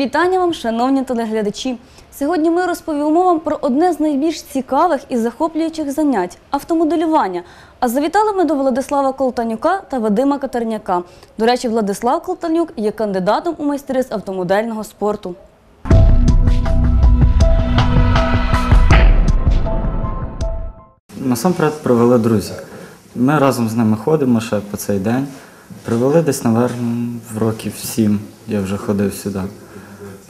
Вітання вам, шановні телеглядачі. Сьогодні ми розповімо вам про одне з найбільш цікавих і захоплюючих занять автомоделювання. А завітали ми до Владислава Колтанюка та Вадима Катерняка. До речі, Владислав Колтанюк є кандидатом у майстри з автомодельного спорту. Насамперед привели друзів. Ми разом з ними ходимо ще по цей день. Привели десь, напевно, в років сім я вже ходив сюди.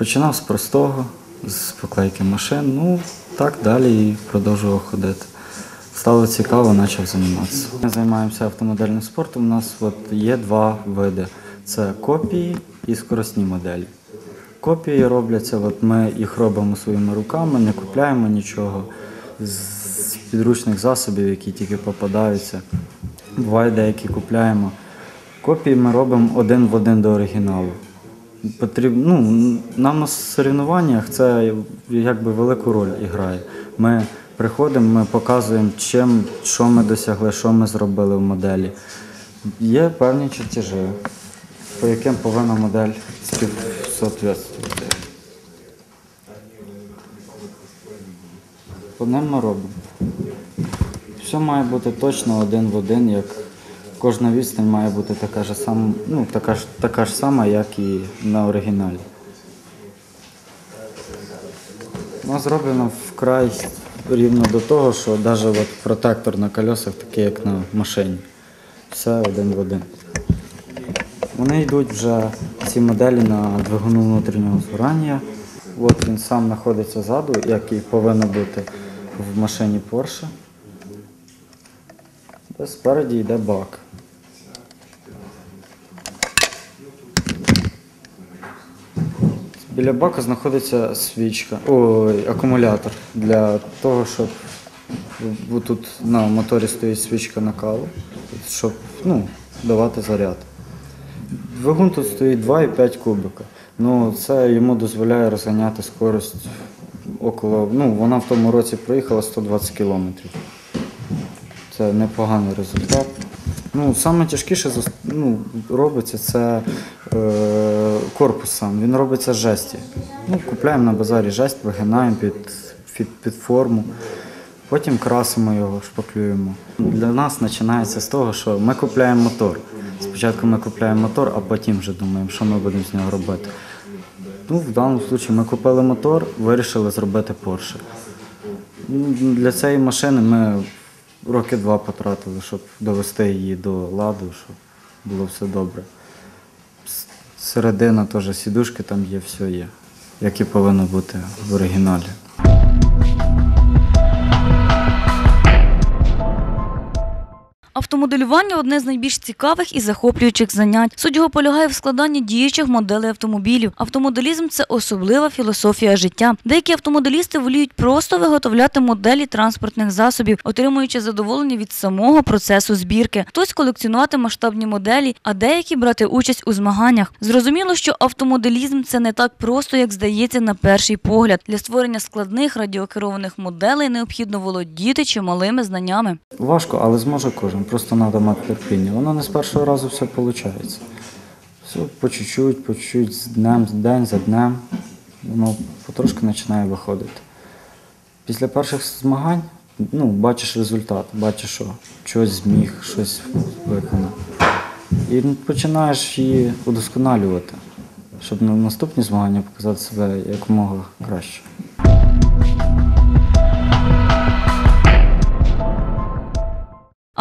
Починав з простого, з поклейки машин, ну так далі і продовжував ходити. Стало цікаво, почав займатися. Ми займаємося автомодельним спортом. У нас от є два види: це копії і скоростні моделі. Копії робляться, от ми їх робимо своїми руками, не купляємо нічого з підручних засобів, які тільки попадаються. Буває, деякі купляємо. Копії ми робимо один в один до оригіналу. Потріб... Ну, нам на соревнованнях це якби велику роль грає. Ми приходимо, ми показуємо, чим, що ми досягли, що ми зробили в моделі. Є певні чертежі, по яким повинна модель співсоответствувати. По ним ми робимо. Все має бути точно один в один, як кожна відстань має бути така ж сама, ну, така ж, така ж сама, як і на оригіналі. Воно зроблено вкрай рівно до того, що навіть от протектор на колесах такий, як на машині. Все один в один. Вони йдуть вже ці моделі на двигуну внутрішнього згорання. От він сам знаходиться ззаду, як і повинно бути в машині Porsche. Спереді йде бак. Біля бака знаходиться свічка, ой, акумулятор для того, щоб тут на моторі стоїть свічка накалу, щоб ну, давати заряд. Двигун тут стоїть 2,5 кубика. Ну, це йому дозволяє розганяти скорость около. Ну, вона в тому році проїхала 120 кілометрів. Це непоганий результат. Ну, саме ну, робиться це е, корпус сам. Він робиться з жесті. Ну, купляємо на базарі жесть, вигинаємо під, під, під форму. Потім красимо його, шпаклюємо. Для нас починається з того, що ми купляємо мотор. Спочатку ми купляємо мотор, а потім вже думаємо, що ми будемо з нього робити. Ну, в даному випадку ми купили мотор, вирішили зробити Porsche. Ну, Для цієї машини ми роки два потратили, щоб довести її до ладу, щоб було все добре. Середина теж сідушки там є, все є, як і повинно бути в оригіналі. Автомоделювання одне з найбільш цікавих і захоплюючих занять. Суть його полягає в складанні діючих моделей автомобілів. Автомоделізм це особлива філософія життя. Деякі автомоделісти воліють просто виготовляти моделі транспортних засобів, отримуючи задоволення від самого процесу збірки. Хтось колекціонувати масштабні моделі, а деякі брати участь у змаганнях. Зрозуміло, що автомоделізм це не так просто, як здається на перший погляд. Для створення складних радіокерованих моделей необхідно володіти чималими знаннями. Важко, але зможе кожен. Просто треба мати терпіння. Воно не з першого разу все виходить. Все по чуть-чуть, по чуть-чуть, з днем, з день за днем. Воно потрошки починає виходити. Після перших змагань ну, бачиш результат, бачиш, що щось зміг, щось виконав. І починаєш її удосконалювати, щоб на наступні змагання показати себе якомога краще.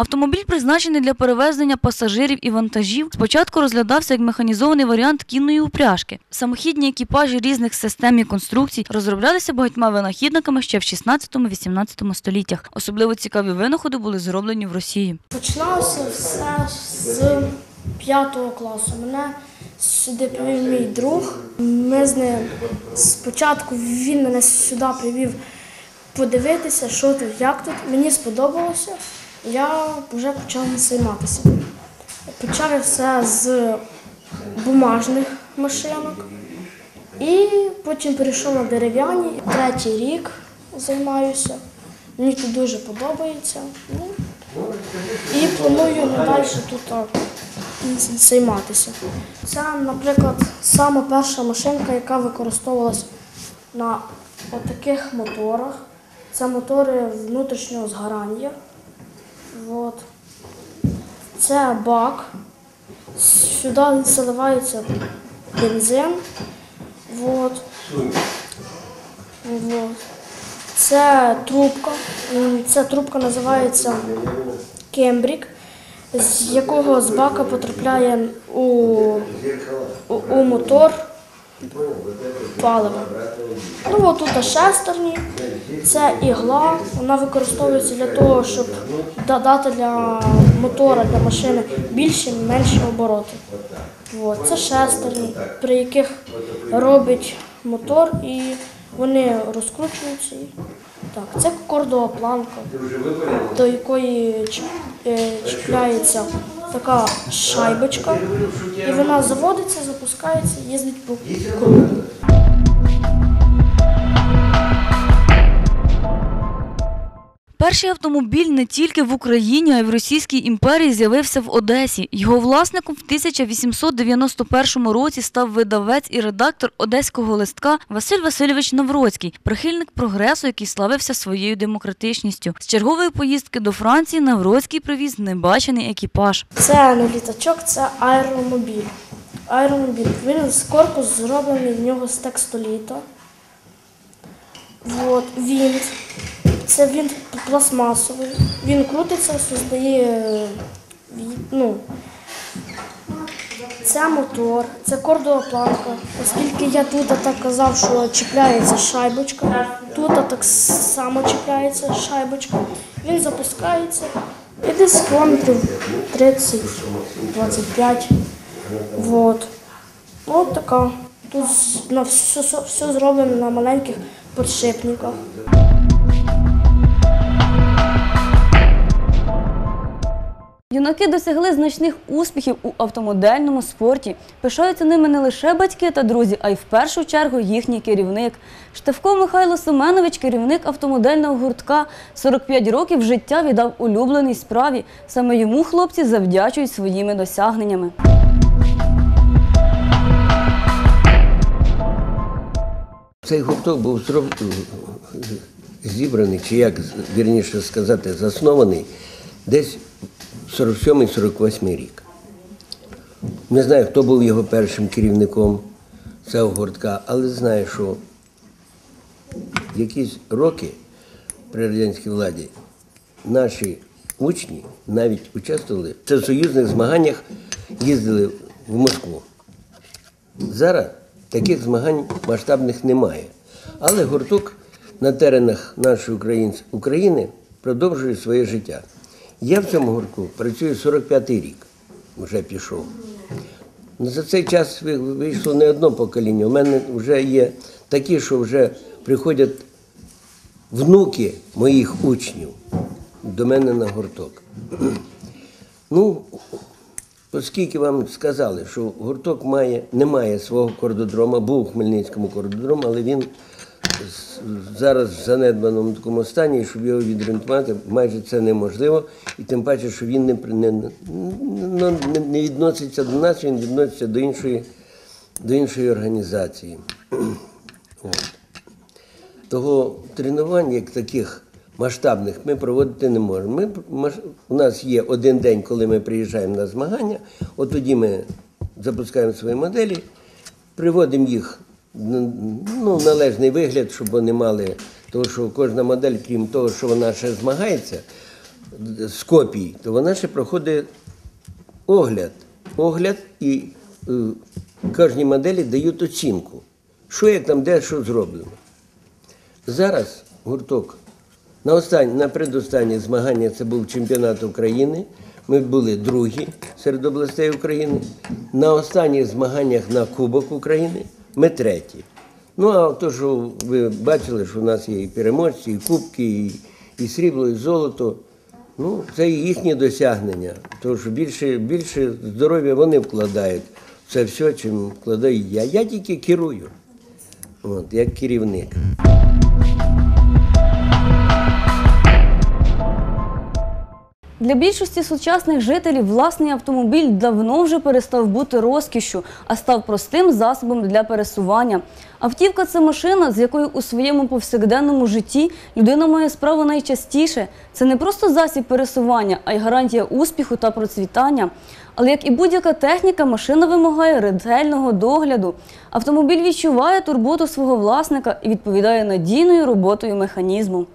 Автомобіль призначений для перевезення пасажирів і вантажів. Спочатку розглядався як механізований варіант кінної упряжки. Самохідні екіпажі різних систем і конструкцій розроблялися багатьма винахідниками ще в 16-18 століттях. Особливо цікаві винаходи були зроблені в Росії. Починалося все з п'ятого класу. Мене сюди привів мій друг. Ми з ним спочатку він мене сюди привів подивитися, що тут, як тут. Мені сподобалося. Я вже почав займатися. Почав все з бумажних машинок. І потім перейшов на дерев'яні. Третій рік займаюся. Мені тут дуже подобається. Ну, і планую надалі тут займатися. Це, наприклад, сама перша машинка, яка використовувалась на таких моторах. Це мотори внутрішнього згорання. От. Це бак. Сюди заливається бензин. Вот. Вот. Це трубка. Ця трубка називається кембрік, з якого з бака потрапляє у, у, у мотор паливо. Ну, от тут шестерні, це ігла, вона використовується для того, щоб да- дати для мотора, для машини більші менші обороти. От, це шестерні, при яких робить мотор і вони розкручуються. Так, це кордова планка, до якої е, чіпляється така шайбочка, і вона заводиться, запускається, їздить по кругу. Перший автомобіль не тільки в Україні, а й в Російській імперії з'явився в Одесі. Його власником в 1891 році став видавець і редактор одеського листка Василь Васильович Навроцький, прихильник прогресу, який славився своєю демократичністю. З чергової поїздки до Франції Навроцький привіз небачений екіпаж. Це не літачок, це аеромобіль. Аеромобіль. Він з корпус зроблений в нього з текстоліта. От, вінт. Це вінт пластмасовий. Він крутиться, создає. е, Ну, це мотор, це кордова планка. Оскільки я тут так казав, що чіпляється шайбочка, тут так само чіпляється шайбочка. Він запускається і десь кілометрів 30-25. Вот. От така. Тут на все, все зроблено на маленьких подшипниках. Юнаки досягли значних успіхів у автомодельному спорті. Пишаються ними не лише батьки та друзі, а й в першу чергу їхній керівник. Штовко Михайло Семенович, керівник автомодельного гуртка, 45 років життя віддав улюбленій справі. Саме йому хлопці завдячують своїми досягненнями. Цей гурток був зібраний, чи як вірніше сказати, заснований десь 47-48 рік. Не знаю, хто був його першим керівником цього гуртка, але знаю, що якісь роки при радянській владі наші учні навіть участвували в всесоюзних змаганнях, їздили в Москву. Зараз таких змагань масштабних немає. Але гурток на теренах нашої України продовжує своє життя. Я в цьому гуртку працюю 45-й рік, вже пішов. Ну, За цей час вийшло не одно покоління. У мене вже є такі, що вже приходять внуки моїх учнів до мене на гурток. Ну, Оскільки вам сказали, що гурток має, не має свого кордодрома, був у Хмельницькому кордодром, але він зараз в занедбаному такому стані, і щоб його відремонтувати, майже це неможливо. І тим паче, що він не, не, не- не відноситься до нас, він відноситься до іншої, до іншої організації. От. Того тренувань, як таких масштабних, ми проводити не можемо. Ми, у нас є один день, коли ми приїжджаємо на змагання, от тоді ми запускаємо свої моделі, приводимо їх ну, належний вигляд, щоб вони мали, тому що кожна модель, крім того, що вона ще змагається з копій, то вона ще проходить огляд. Огляд і е, кожній моделі дають оцінку, що як там, де що зроблено. Зараз гурток на останні, на предостанні змагання це був чемпіонат України. Ми були другі серед областей України. На останніх змаганнях на Кубок України ми треті. Ну а то, що ви бачили, що в нас є і переможці, і кубки, і, і срібло, і золото. Ну, це і їхнє досягнення. Тому що більше, більше здоров'я вони вкладають в це все, чим вкладаю я. Я тільки керую, от, як керівник. Для більшості сучасних жителів власний автомобіль давно вже перестав бути розкішшю, а став простим засобом для пересування. Автівка це машина, з якою у своєму повсякденному житті людина має справу найчастіше. Це не просто засіб пересування, а й гарантія успіху та процвітання. Але як і будь-яка техніка, машина вимагає ретельного догляду. Автомобіль відчуває турботу свого власника і відповідає надійною роботою механізму.